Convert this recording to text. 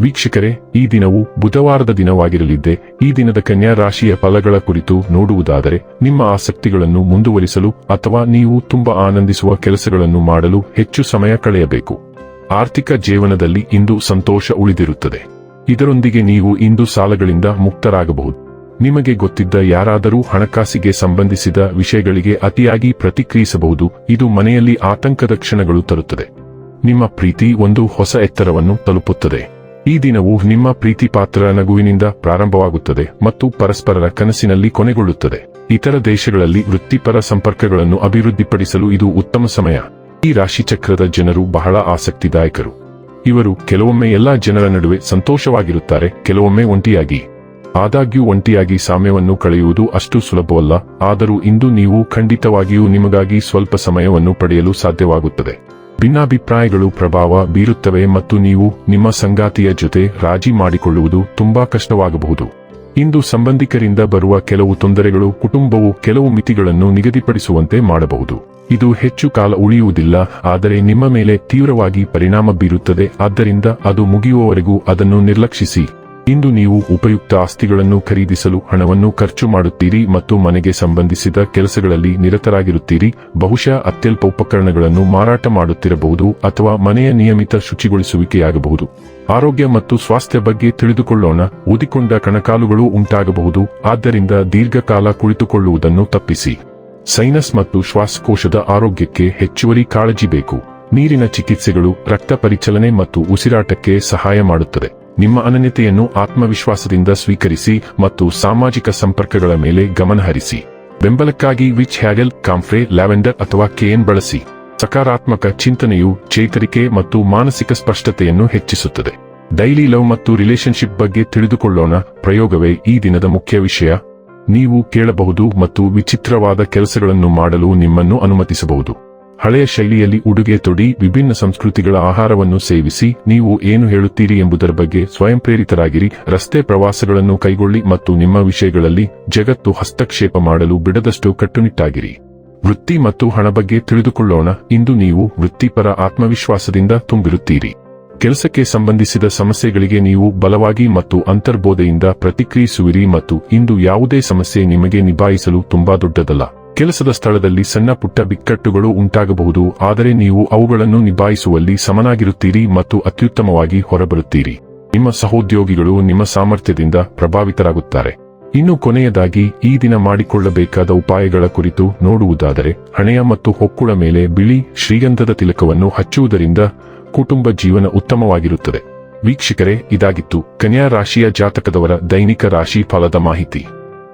ವೀಕ್ಷಕರೇ, ಈ ದಿನವು ಬುಧವಾರದ ದಿನವಾಗಿರಲಿದ್ದೆ, ಈ ದಿನದ ಕನ್ಯಾ ರಾಶಿಯ ಫಲಗಳ ಕುರಿತು ನೋಡುವುದಾದರೆ, ನಿಮ್ಮ ಆಸಕ್ತಿಗಳನ್ನು ಮುಂದುವರಿಸಲು ಅಥವಾ ನೀವು ತುಂಬಾ ಆನಂದಿಸುವ ಕೆಲಸಗಳನ್ನು ಮಾಡಲು ಹೆಚ್ಚು ಸಮಯ ಕಳೆಯಬೇಕು. ಆರ್ಥಿಕ ಜೀವನದಲ್ಲಿ ಇಂದು ಸಂತೋಷ ಉಳಿದಿರುತ್ತದೆ. ಇದರೊಂದಿಗೆ ನೀವು ಇಂದು ಸಾಲಗಳಿಂದ ಮುಕ್ತರಾಗಬಹುದು. ನಿಮಗೆ ಗೊತ್ತಿದ್ದ ಯಾರಾದರೂ ಹಣಕಾಸಿಗೆ ಸಂಬಂಧಿಸಿದ ವಿಷಯಗಳಿಗೆ ಅತಿಯಾಗಿ ಪ್ರತಿಕ್ರಿಯಿಸಬಹುದು, ಇದು ಮನೆಯಲ್ಲಿ ಆತಂಕದ ಕ್ಷಣಗಳು ತರುತ್ತದೆ. ನಿಮ್ಮ ಪ್ರೀತಿ ಒಂದು ಹೊಸ ಎತ್ತರವನ್ನು ತಲುಪುತ್ತದೆ. ಈ ದಿನವು ನಿಮ್ಮ ಪ್ರೀತಿ ಪಾತ್ರ ನಗುವಿನಿಂದ ಪ್ರಾರಂಭವಾಗುತ್ತದೆ ಮತ್ತು ಪರಸ್ಪರರ ಕನಸಿನಲ್ಲಿ ಕೊನೆಗೊಳ್ಳುತ್ತದೆ. ಇತರ ದೇಶಗಳಲ್ಲಿ ವೃತ್ತಿಪರ ಸಂಪರ್ಕಗಳನ್ನು ಅಭಿವೃದ್ಧಿಪಡಿಸಲು ಇದು ಉತ್ತಮ ಸಮಯ. ಈ ರಾಶಿಚಕ್ರದ ಜನರು ಬಹಳ ಆಸಕ್ತಿದಾಯಕರು. ಇವರು ಕೆಲವೊಮ್ಮೆ ಎಲ್ಲಾ ಜನರ ನಡುವೆ ಸಂತೋಷವಾಗಿರುತ್ತಾರೆ, ಕೆಲವೊಮ್ಮೆ ಒಂಟಿಯಾಗಿ. ಆದಾಗ್ಯೂ ಒಂಟಿಯಾಗಿ ಸಾಮ್ಯವನ್ನು ಕಳೆಯುವುದು ಅಷ್ಟು ಸುಲಭವಲ್ಲ, ಆದರೂ ಇಂದು ನೀವು ಖಂಡಿತವಾಗಿಯೂ ನಿಮಗಾಗಿ ಸ್ವಲ್ಪ ಸಮಯವನ್ನು ಪಡೆಯಲು ಸಾಧ್ಯವಾಗುತ್ತದೆ. ಭಿನ್ನಾಭಿಪ್ರಾಯಗಳು ಪ್ರಭಾವ ಬೀರುತ್ತವೆ ಮತ್ತು ನೀವು ನಿಮ್ಮ ಸಂಗಾತಿಯ ಜೊತೆ ರಾಜಿ ಮಾಡಿಕೊಳ್ಳುವುದು ತುಂಬಾ ಕಷ್ಟವಾಗಬಹುದು. ಇಂದು ಸಂಬಂಧಿಕರಿಂದ ಬರುವ ಕೆಲವು ತೊಂದರೆಗಳು ಕುಟುಂಬವು ಕೆಲವು ಮಿತಿಗಳನ್ನು ನಿಗದಿಪಡಿಸುವಂತೆ ಮಾಡಬಹುದು. ಇದು ಹೆಚ್ಚು ಕಾಲ ಉಳಿಯುವುದಿಲ್ಲ, ಆದರೆ ನಿಮ್ಮ ಮೇಲೆ ತೀವ್ರವಾಗಿ ಪರಿಣಾಮ ಬೀರುತ್ತದೆ, ಆದ್ದರಿಂದ ಅದು ಮುಗಿಯುವವರೆಗೂ ಅದನ್ನು ನಿರ್ಲಕ್ಷಿಸಿ. ಇಂದು ನೀವು ಉಪಯುಕ್ತ ಆಸ್ತಿಗಳನ್ನು ಖರೀದಿಸಲು ಹಣವನ್ನು ಖರ್ಚು ಮಾಡುತ್ತೀರಿ ಮತ್ತು ಮನೆಗೆ ಸಂಬಂಧಿಸಿದ ಕೆಲಸಗಳಲ್ಲಿ ನಿರತರಾಗಿರುತ್ತೀರಿ, ಬಹುಶಃ ಅತ್ಯಲ್ಪ ಉಪಕರಣಗಳನ್ನು ಮಾರಾಟ ಮಾಡುತ್ತಿರಬಹುದು ಅಥವಾ ಮನೆಯ ನಿಯಮಿತ ಶುಚಿಗೊಳಿಸುವಿಕೆಯಾಗಬಹುದು. ಆರೋಗ್ಯ ಮತ್ತು ಸ್ವಾಸ್ಥ್ಯ ಬಗ್ಗೆ ತಿಳಿದುಕೊಳ್ಳೋಣ ಊದಿಕೊಂಡ ಕಣಕಾಲುಗಳು ಉಂಟಾಗಬಹುದು, ಆದ್ದರಿಂದ ದೀರ್ಘಕಾಲ ಕುಳಿತುಕೊಳ್ಳುವುದನ್ನು ತಪ್ಪಿಸಿ. ಸೈನಸ್ ಮತ್ತು ಶ್ವಾಸಕೋಶದ ಆರೋಗ್ಯಕ್ಕೆ ಹೆಚ್ಚುವರಿ ಕಾಳಜಿ ಬೇಕು. ನೀರಿನ ಚಿಕಿತ್ಸೆಗಳು ರಕ್ತ ಪರಿಚಲನೆ ಮತ್ತು ಉಸಿರಾಟಕ್ಕೆ ಸಹಾಯ ಮಾಡುತ್ತದೆ. ನಿಮ್ಮ ಅನನ್ಯತೆಯನ್ನು ಆತ್ಮವಿಶ್ವಾಸದಿಂದ ಸ್ವೀಕರಿಸಿ ಮತ್ತು ಸಾಮಾಜಿಕ ಸಂಪರ್ಕಗಳ ಮೇಲೆ ಗಮನಹರಿಸಿ ಬೆಂಬಲಕ್ಕಾಗಿ ವಿಚ್ ಹ್ಯಾಗಲ್, ಕಾಂಫ್ರೆ, ಲ್ಯಾವೆಂಡರ್ ಅಥವಾ ಕೇನ್ ಬಳಸಿ. ಸಕಾರಾತ್ಮಕ ಚಿಂತನೆಯು ಚೇತರಿಕೆ ಮತ್ತು ಮಾನಸಿಕ ಸ್ಪಷ್ಟತೆಯನ್ನು ಹೆಚ್ಚಿಸುತ್ತದೆ. ಡೈಲಿ ಲವ್ ಮತ್ತು ರಿಲೇಶನ್ಶಿಪ್ ಬಗ್ಗೆ ತಿಳಿದುಕೊಳ್ಳೋಣ. ಪ್ರಯೋಗವೇ ಈ ದಿನದ ಮುಖ್ಯ ವಿಷಯ. ನೀವು ಕೇಳಬಹುದು ಮತ್ತು ವಿಚಿತ್ರವಾದ ಕೆಲಸಗಳನ್ನು ಮಾಡಲು ನಿಮ್ಮನ್ನು ಅನುಮತಿಸಬಹುದು. ಹಳೆಯ ಶೈಲಿಯಲ್ಲಿ ಉಡುಗೆ ತೊಡಿ, ವಿಭಿನ್ನ ಸಂಸ್ಕೃತಿಗಳ ಆಹಾರವನ್ನು ಸೇವಿಸಿ, ನೀವು ಏನು ಹೇಳುತ್ತೀರಿ ಎಂಬುದರ ಬಗ್ಗೆ ಸ್ವಯಂ ಪ್ರೇರಿತರಾಗಿರಿ ರಸ್ತೆ ಪ್ರವಾಸಗಳನ್ನು ಕೈಗೊಳ್ಳಿ ಮತ್ತು ನಿಮ್ಮ ವಿಷಯಗಳಲ್ಲಿ ಜಗತ್ತು ಹಸ್ತಕ್ಷೇಪ ಮಾಡಲು ಬಿಡದಷ್ಟು ಕಟ್ಟುನಿಟ್ಟಾಗಿರಿ. ವೃತ್ತಿ ಮತ್ತು ಹಣ ಬಗ್ಗೆ ತಿಳಿದುಕೊಳ್ಳೋಣ, ಇಂದು ನೀವು ವೃತ್ತಿಪರ ಆತ್ಮವಿಶ್ವಾಸದಿಂದ ತುಂಬಿರುತ್ತೀರಿ. ಕೆಲಸಕ್ಕೆ ಸಂಬಂಧಿಸಿದ ಸಮಸ್ಯೆಗಳಿಗೆ ನೀವು ಬಲವಾಗಿ ಮತ್ತು ಅಂತರ್ಬೋಧೆಯಿಂದ ಪ್ರತಿಕ್ರಿಯಿಸುವಿರಿ ಮತ್ತು ಇಂದು ಯಾವುದೇ ಸಮಸ್ಯೆ ನಿಮಗೆ ನಿಭಾಯಿಸಲು ತುಂಬಾ ದೊಡ್ಡದಲ್ಲ. ಕೆಲಸದ ಸ್ಥಳದಲ್ಲಿ ಸಣ್ಣ ಪುಟ್ಟ ಬಿಕ್ಕಟ್ಟುಗಳು ಉಂಟಾಗಬಹುದು, ಆದರೆ ನೀವು ಅವುಗಳನ್ನು ನಿಭಾಯಿಸುವಲ್ಲಿ ಸಮನಾಗಿರುತ್ತೀರಿ ಮತ್ತು ಅತ್ಯುತ್ತಮವಾಗಿ ಹೊರಬರುತ್ತೀರಿ. ನಿಮ್ಮ ಸಹೋದ್ಯೋಗಿಗಳು ನಿಮ್ಮ ಸಾಮರ್ಥ್ಯದಿಂದ ಪ್ರಭಾವಿತರಾಗುತ್ತಾರೆ. ಇನ್ನು ಕೊನೆಯದಾಗಿ, ಈ ದಿನ ಮಾಡಿಕೊಳ್ಳಬೇಕಾದ ಉಪಾಯಗಳ ಕುರಿತು ನೋಡುವುದಾದರೆ, ಹಣೆಯ ಮತ್ತು ಹೊಕ್ಕುಳ ಮೇಲೆ ಬಿಳಿ, ಶ್ರೀಗಂಧದ ತಿಲಕವನ್ನು ಹಚ್ಚುವುದರಿಂದ ಕುಟುಂಬ ಜೀವನ ಉತ್ತಮವಾಗಿರುತ್ತದೆ. ವೀಕ್ಷಕರೇ, ಇದಾಗಿತ್ತು ಕನ್ಯಾ ರಾಶಿಯ ಜಾತಕದವರ ದೈನಿಕ ರಾಶಿ ಫಲದ ಮಾಹಿತಿ.